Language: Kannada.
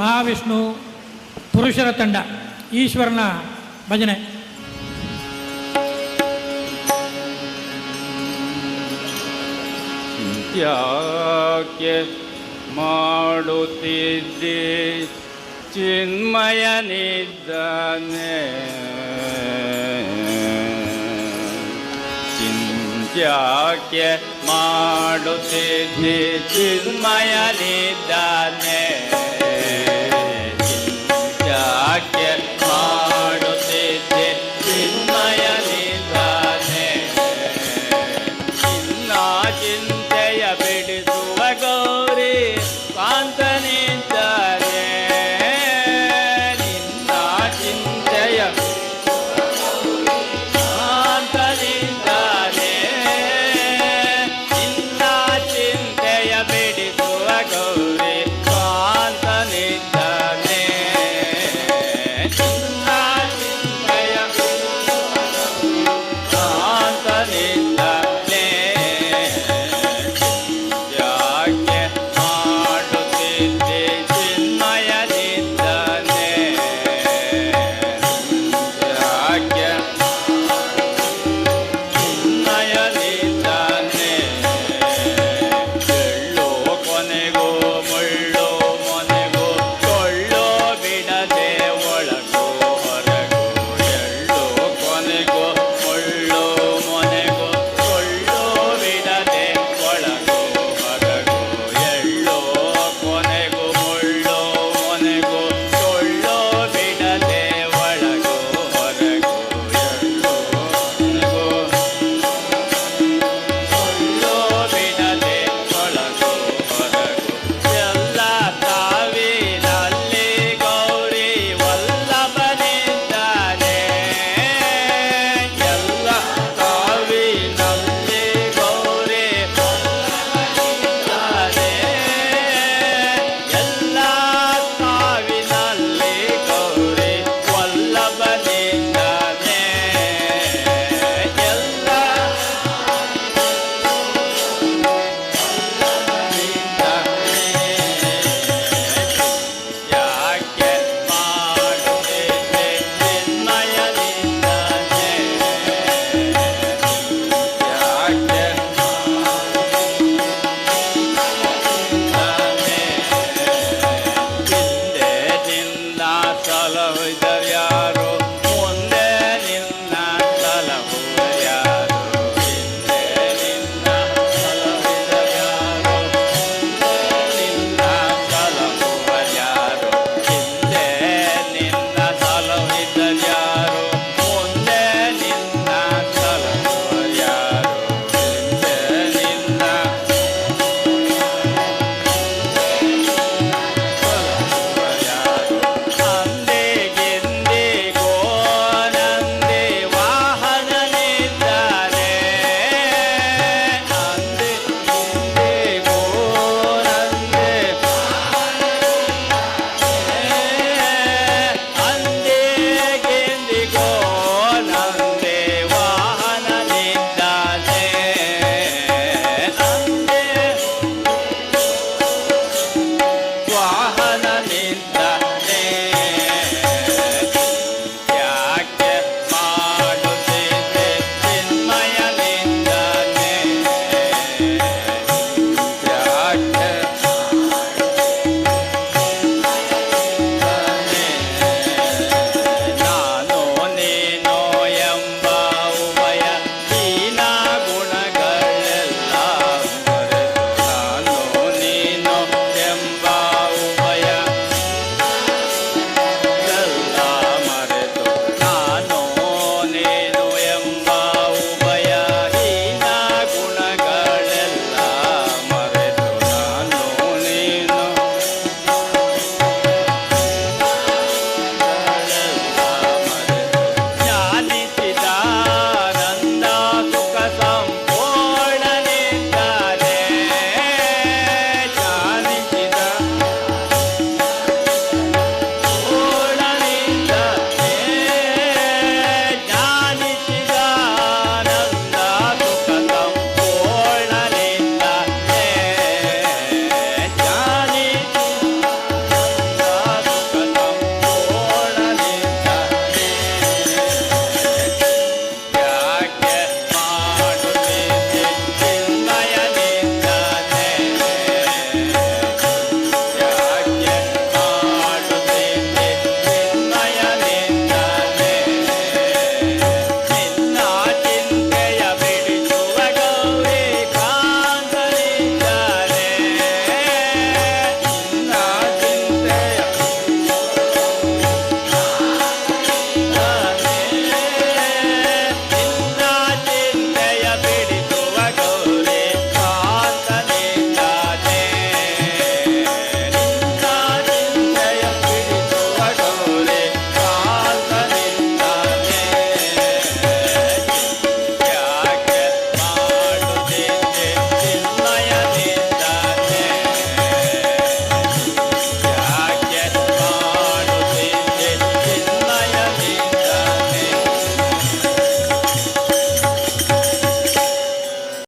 ಮಹಾವಿಷ್ಣು ಪುರುಷರ ತಂಡ ಈಶ್ವರನ ಭಜನೆ. ಯಾಕೆ ಮಾಡುತ್ತಿದ್ದಿ? ಚಿನ್ಮಯನಿದ್ದಾನೆ ಚಿಂತ್ಯಾಕೆ ಮಾಡುತ್ತಿದ್ದೆ? ಚಿನ್ಮಯನಿದ್ದಾನೆ